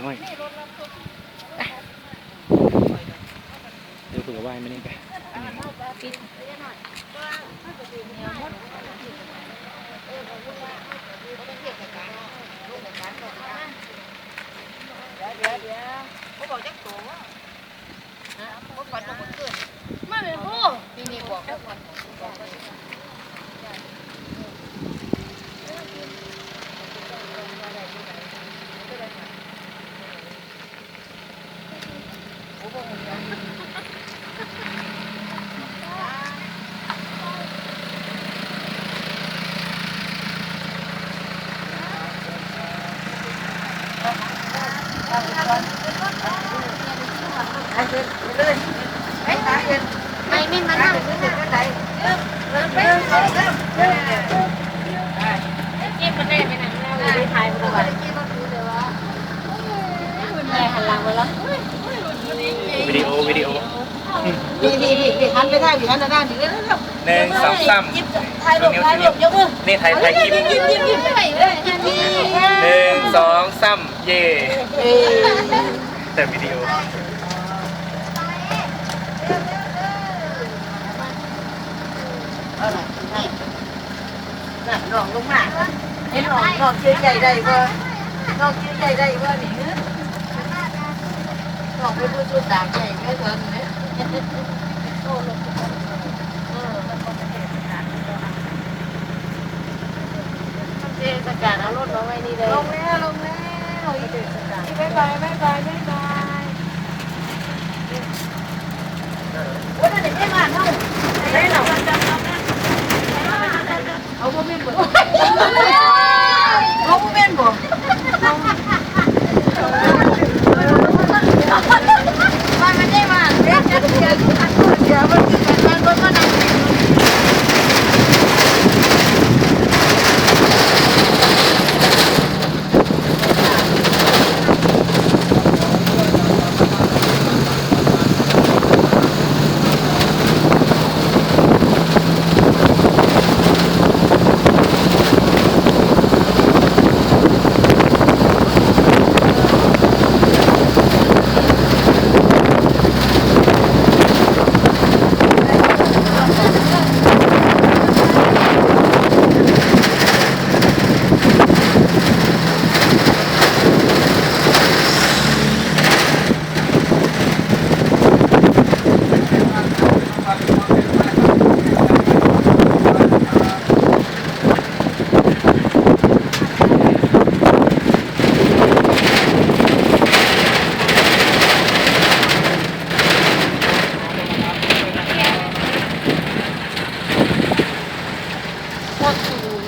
างไว้เดี๋ยวฝึกกับว่ายไม่ได้ไปเขาบอกจักตัวฮะเขาฝันว่าเกิดมาเป็นผู้นี่นี่บอก ไม่ไม่มานั่งเก็บมันได้ไปไหนเราเลยถ่ายมาด้วยแม่หันหลังไปแล้ววิดีโอวิดีโอนี่นี่นี่หันไปได้ดิหันหน้าดิเร็วหนึ่งสองสามถ่ายรูปถ่ายรูปยกมือนี่ไทยไทยคลิปยิ้มยิ้มยิ้มเลยเลยนี่หนึ่ง สองสามเย่แต่วิดีโอเอาล่ะให้น่ะน้องลงมาเห็นน้องน้องเชื่อใจได้บ่น้องเชื่อใจได้บ่นี่ฮะน้องไปพูดสุดดางใหญ่แค่เท่านั้นเนี่ย นี่เลยลงแล้วลงแล้วอีกบ๊ายบายบ๊ายบายบ๊ายบายว่าจะเด็กได้มาเนาะได้หรอเอาพ่อแม่เปิด what to